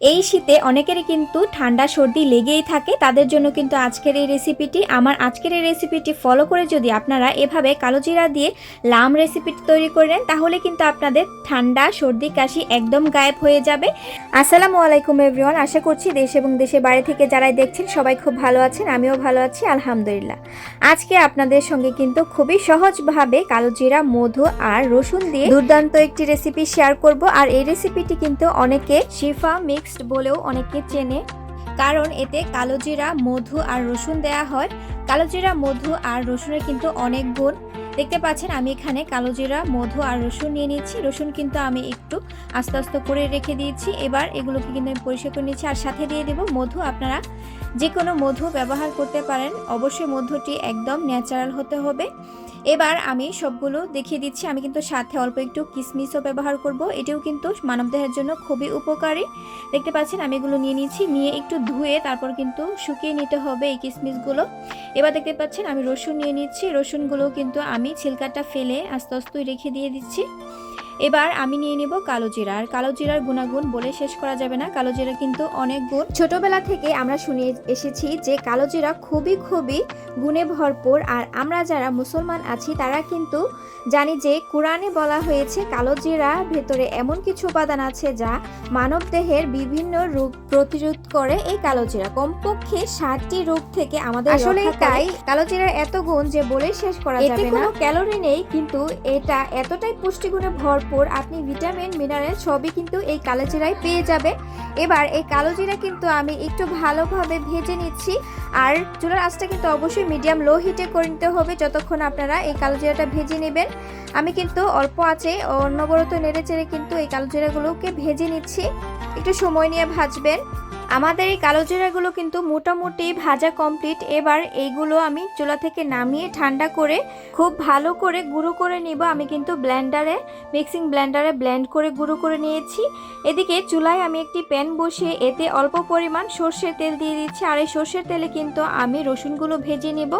এই শীতে অনেকেরই কিন্তু ঠান্ডা, সর্দি লেগেই থাকে। তাদের জন্য কিন্তু আজকের এই রেসিপিটি আমার আজকের এই রেসিপিটি ফলো করে যদি আপনারা এভাবে কালো জিরা দিয়ে লাম রেসিপিটি তৈরি করেন তাহলে কিন্তু আপনাদের ঠান্ডা, সর্দি, কাশি একদম গায়েব হয়ে যাবে। আসসালামু আলাইকুম এভরিওয়ান আশা করছি দেশ এবং দেশের বাইরে থেকে যারাই দেখছেন সবাই খুব ভালো আছেন, আমিও ভালো আছি, আলহামদুলিল্লাহ। আজকে আপনাদের সঙ্গে কিন্তু খুবই সহজভাবে কালো জিরা, মধু আর রসুন দিয়ে দুর্দান্ত একটি রেসিপি শেয়ার করব। আর এই রেসিপিটি কিন্তু অনেকে শিফা মিক্সড বলেও অনেকে চেনে, কারণ এতে কালোজিরা, মধু আর রসুন দেয়া হয়। কালোজিরা, মধু আর রসুনের কিন্তু অনেক গুণ। দেখতে পাচ্ছেন, আমি এখানে কালো জিরা, মধু আর রসুন নিয়ে নিচ্ছি। রসুন কিন্তু আমি একটু আস্তে আস্তে করে রেখে দিয়েছি। এবার এগুলোকে কিন্তু আমি পরিষ্কার করে নিচ্ছি। আর সাথে দিয়ে দেব মধু। আপনারা যে কোনো মধু ব্যবহার করতে পারেন। অবশ্যই মধুটি একদম ন্যাচারাল হতে হবে। এবার আমি সবগুলো দেখিয়ে দিচ্ছি। আমি কিন্তু সাথে অল্প একটু কিসমিসও ব্যবহার করব। এটিও কিন্তু মানবদেহের জন্য খুবই উপকারী। দেখতে পাচ্ছেন, আমি এগুলো নিয়ে নিচ্ছি। নিয়ে একটু ধুয়ে তারপর কিন্তু শুকিয়ে নিতে হবে এই কিসমিসগুলো। এবার দেখতে পাচ্ছেন আমি রসুন নিয়ে নিচ্ছি। রসুনগুলো কিন্তু আমি ছিলকাটা ফেলে আস্তে আস্তে রেখে দিয়ে দিচ্ছি। এবার আমি নিয়ে নিব কালো জিরা। আর কালো জিরার গুণাগুণ বলে শেষ করা যাবে না। কালো জিরা কিন্তু অনেক গুণ। ছোটবেলা থেকে আমরা শুনে এসেছি যে কালো জিরা খুবই খুবই গুণে ভরপুর। আর আমরা যারা মুসলমান আছি তারা কিন্তু জানি যে কোরআনে বলা হয়েছে কালো জিরা ভেতরে এমন কিছু উপাদান আছে যা মানব দেহের বিভিন্ন রোগ প্রতিরোধ করে এই কালো জিরা। কমপক্ষে ষাটটি রোগ থেকে আমাদের আসলে তাই। কালো জিরার এত গুণ যে বলে শেষ করা যাবে না। ক্যালোরি নেই কিন্তু এটা এতটাই পুষ্টিগুণে ভরপুর আপনি ভিটামিন মিনারেল সবই কিন্তু এই কালো জিরায় পেয়ে যাবে এবার এই কালো জিরা কিন্তু আমি একটু ভালোভাবে ভেজে নিচ্ছি। আর চুলার আঁচটা কিন্তু অবশ্যই মিডিয়াম লো হিটে করে নিতে হবে যতক্ষণ আপনারা এই কালো জিরাটা ভেজে নেবেন। আমি কিন্তু অল্প আছে, অনবরত নেড়ে চেড়ে কিন্তু এই কালো জিরাগুলোকে ভেজে নিচ্ছি। একটু সময় নিয়ে ভাজবেন। আমাদের এই কালো জিরাগুলো কিন্তু মোটামুটি ভাজা কমপ্লিট এবার এইগুলো আমি চুলা থেকে নামিয়ে ঠান্ডা করে খুব ভালো করে গুঁড়ো করে নিব। আমি কিন্তু ব্লেন্ডারে মিক্সিং ব্লেন্ডারে ব্লেন্ড করে গুঁড়ো করে নিয়েছি। এদিকে চুলায় আমি একটি প্যান বসিয়ে এতে অল্প পরিমাণ সর্ষের তেল দিয়ে দিচ্ছি। আর এই সর্ষের তেলে কিন্তু আমি রসুনগুলো ভেজে নেব।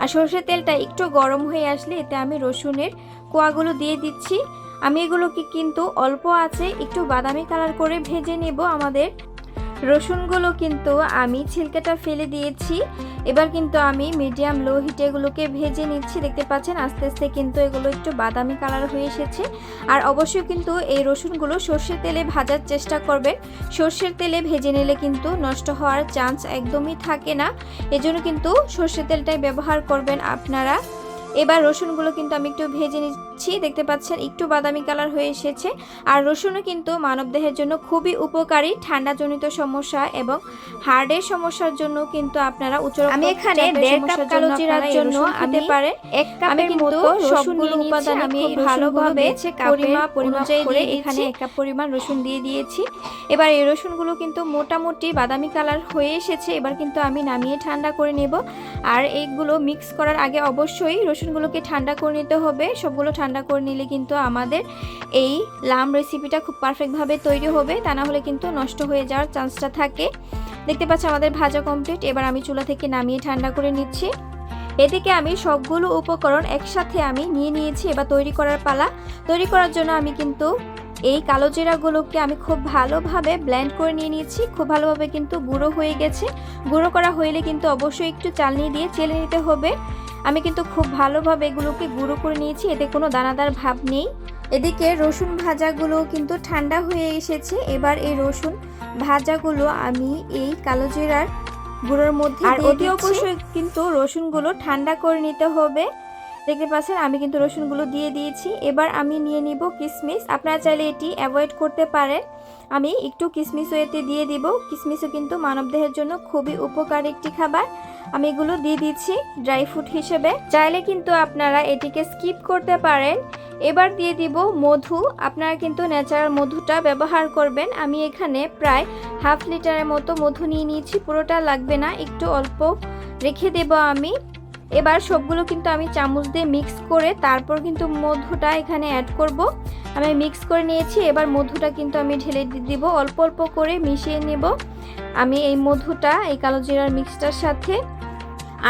আর সর্ষের তেলটা একটু গরম হয়ে আসলে এতে আমি রসুনের কোয়াগুলো দিয়ে দিচ্ছি। আমি এগুলোকে কিন্তু অল্প আছে একটু বাদামি কালার করে ভেজে নেব আমাদের রসুনগুলো কিন্তু আমি ছিলকাটা ফেলে দিয়েছি। এবার কিন্তু আমি মিডিয়াম লো হিটে এগুলোকে ভেজে নিচ্ছি। দেখতে পাচ্ছেন, আস্তে আস্তে কিন্তু এগুলো একটু বাদামি কালার হয়ে এসেছে। আর অবশ্যই কিন্তু এই রসুনগুলো সর্ষের তেলে ভাজার চেষ্টা করবেন। সর্ষের তেলে ভেজে নিলে কিন্তু নষ্ট হওয়ার চান্স একদমই থাকে না। এজন্য কিন্তু সর্ষের তেলটাই ব্যবহার করবেন আপনারা। এবার রসুনগুলো কিন্তু আমি একটু ভেজে নিচ্ছি দেখতে পাচ্ছেন একটু বাদামি কালার হয়ে এসেছে। আর রসুনও কিন্তু মানবদেহের জন্য খুবই উপকারী ঠান্ডাজনিত সমস্যা এবং হার্টের সমস্যার জন্য কিন্তু আপনারা উচ্চ আমি এখানে দেড় কাপ কালো জন্য জিরার জন্য রসুন আমি পারেন। এক আমি কাপের মতো সবগুলো সবগুলো উপাদান আমি ভালোভাবে পরিমাপ অনুযায়ী করে দিয়ে এখানে এক কাপ পরিমাণ রসুন দিয়ে দিয়েছি। এবার এই রসুনগুলো কিন্তু মোটামুটি বাদামি কালার হয়ে এসেছে এবার কিন্তু আমি নামিয়ে ঠান্ডা করে নেব। আর এইগুলো মিক্স করার আগে অবশ্যই রসুনগুলোকে ঠান্ডা করে নিতে হবে সবগুলো ঠান্ডা করে নিলে কিন্তু আমাদের এই লাম রেসিপিটা খুব পারফেক্টভাবে তৈরি হবে। তা না হলে কিন্তু নষ্ট হয়ে যাওয়ার চান্সটা থাকে। দেখতে পাচ্ছি আমাদের ভাজা কমপ্লিট এবার আমি চুলা থেকে নামিয়ে ঠান্ডা করে নিচ্ছি। এদিকে আমি সবগুলো উপকরণ একসাথে আমি নিয়ে নিয়েছি। এবার তৈরি করার পালা। তৈরি করার জন্য আমি কিন্তু এই কালো জিরাগুলোকে আমি খুব ভালোভাবে ব্লেন্ড করে নিয়ে নিয়েছি। খুব ভালোভাবে কিন্তু গুঁড়ো হয়ে গেছে। গুঁড়ো করা হইলে কিন্তু অবশ্যই একটু চালনি দিয়ে চেলে নিতে হবে। আমি কিন্তু খুব ভালোভাবে এগুলোকে গুঁড়ো করে নিয়েছি এতে কোনো দানাদার ভাব নেই। এদিকে রসুন ভাজাগুলো কিন্তু ঠান্ডা হয়ে এসেছে এবার এই রসুন ভাজাগুলো আমি এই কালো জিরার গুঁড়োর মধ্যে আর অতি অবশ্যই কিন্তু রসুনগুলো ঠান্ডা করে নিতে হবে। দেখতে পাচ্ছেন, আমি কিন্তু রসুনগুলো দিয়ে দিয়েছি। এবার আমি নিয়ে নিব কিশমিশ আপনারা চাইলে এটি অ্যাভয়েড করতে পারেন। আমি একটু কিশমিশও এতে দিয়ে দিব। কিশমিশও কিন্তু মানবদেহের জন্য খুবই উপকারী একটি খাবার। আমি এগুলো দিয়ে দিচ্ছি ড্রাই ফ্রুট হিসেবে। চাইলে কিন্তু আপনারা এটিকে স্কিপ করতে পারেন। এবার দিয়ে দিব মধু। আপনারা কিন্তু ন্যাচারাল মধুটা ব্যবহার করবেন। আমি এখানে প্রায় হাফ লিটারের মতো মধু নিয়ে নিয়েছি। পুরোটা লাগবে না। একটু অল্প রেখে দেব আমি। এবার সবগুলো কিন্তু আমি চামচ দিয়ে মিক্স করে তারপর কিন্তু মধুটা এখানে অ্যাড করব। আমি মিক্স করে নিয়েছি, এবার মধুটা কিন্তু আমি ঢেলে দিব। অল্প অল্প করে মিশিয়ে নেব। আমি এই মধুটা, এই কালো জিরার মিক্সটার সাথে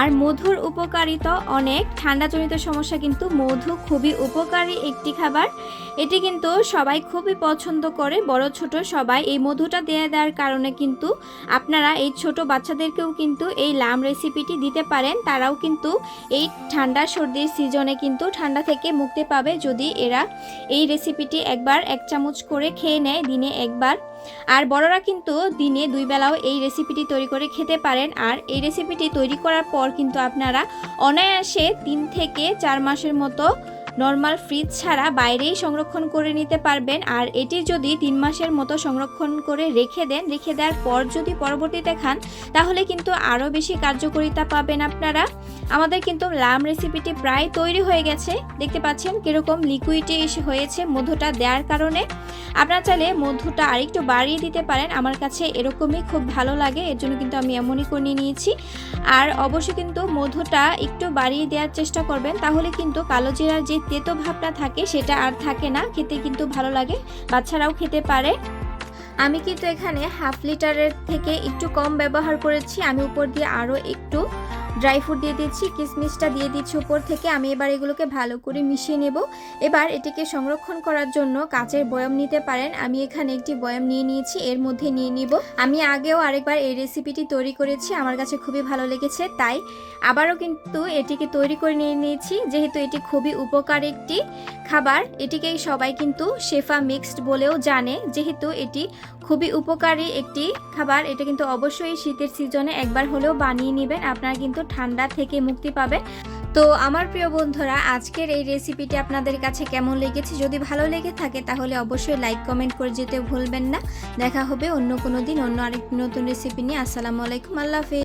আর মধুর উপকারিতা অনেক। ঠান্ডাজনিত সমস্যা কিন্তু মধু খুবই উপকারী একটি খাবার। এটি কিন্তু সবাই খুবই পছন্দ করে। বড়, ছোট সবাই এই মধুটা দেয়া দেওয়ার কারণে কিন্তু আপনারা এই ছোট বাচ্চাদেরকেও কিন্তু এই লাম রেসিপিটি দিতে পারেন। তারাও কিন্তু এই ঠান্ডা সর্দির সিজনে কিন্তু ঠান্ডা থেকে মুক্তি পাবে যদি এরা এই রেসিপিটি একবার এক চামচ করে খেয়ে নেয়, দিনে একবার। আর বড়রা কিন্তু দিনে দুই বেলাও এই রেসিপিটি তৈরি করে খেতে পারেন। আর এই রেসিপিটি তৈরি করার পর কিন্তু আপনারা অনায়াসে তিন থেকে চার মাসের মতো নর্মাল ফ্রিজ ছাড়া বাইরেই সংরক্ষণ করে নিতে পারবেন। আর এটি যদি তিন মাসের মতো সংরক্ষণ করে রেখে দেন, রেখে দেওয়ার পর যদি পরবর্তীতে খান, তাহলে কিন্তু আরও বেশি কার্যকারিতা পাবেন আপনারা। আমাদের কিন্তু লাম রেসিপিটি প্রায় তৈরি হয়ে গেছে। দেখতে পাচ্ছেন কীরকম লিকুইডে এসে হয়েছে মধুটা দেওয়ার কারণে। আপনারা চাইলে মধুটা আরেকটু বাড়িয়ে দিতে পারেন। আমার কাছে এরকমই খুব ভালো লাগে, এর জন্য কিন্তু আমি এমনই করে নিয়েছি। আর অবশ্যই কিন্তু মধুটা একটু বাড়িয়ে দেওয়ার চেষ্টা করবেন, তাহলে কিন্তু কালো জিরার যে তেতো ভাবটা থাকে, সেটা আর থাকে না। খেতে কিন্তু ভালো লাগে, বাচ্চারাও খেতে পারে। আমি কিন্তু এখানে হাফ লিটারের থেকে একটু কম ব্যবহার করেছি। আমি উপর দিয়ে আরও একটু ড্রাই ফ্রুট দিয়ে দিচ্ছি কিশমিশটা দিয়ে দিচ্ছি উপর থেকে। আমি এবার এগুলোকে ভালো করে মিশিয়ে নেব। এবার এটিকে সংরক্ষণ করার জন্য কাচের বয়াম নিতে পারেন। আমি এখানে একটি বয়াম নিয়ে নিয়েছি, এর মধ্যে নিয়ে নিব। আমি আগেও আরেকবার এই রেসিপিটি তৈরি করেছি, আমার কাছে খুবই ভালো লেগেছে, তাই আবারও কিন্তু এটিকে তৈরি করে নিয়ে নিয়েছি। যেহেতু এটি খুবই উপকার একটি খাবার এটিকে সবাই কিন্তু শেফা মিক্সড বলেও জানে। যেহেতু এটি খুবই উপকারী একটি খাবার। এটা কিন্তু অবশ্যই শীতের সিজনে একবার হলেও বানিয়ে নেবেন। আপনারা কিন্তু ঠান্ডা থেকে মুক্তি পাবেন। তো আমার প্রিয় বন্ধুরা, আজকের এই রেসিপিটি আপনাদের কাছে কেমন লেগেছে? যদি ভালো লেগে থাকে, তাহলে অবশ্যই লাইক কমেন্ট করে যেতে ভুলবেন না। দেখা হবে অন্য কোনো দিন অন্য আরেকটি নতুন রেসিপি নিয়ে। আসসালামু আলাইকুম। আল্লাহ হাফেজ।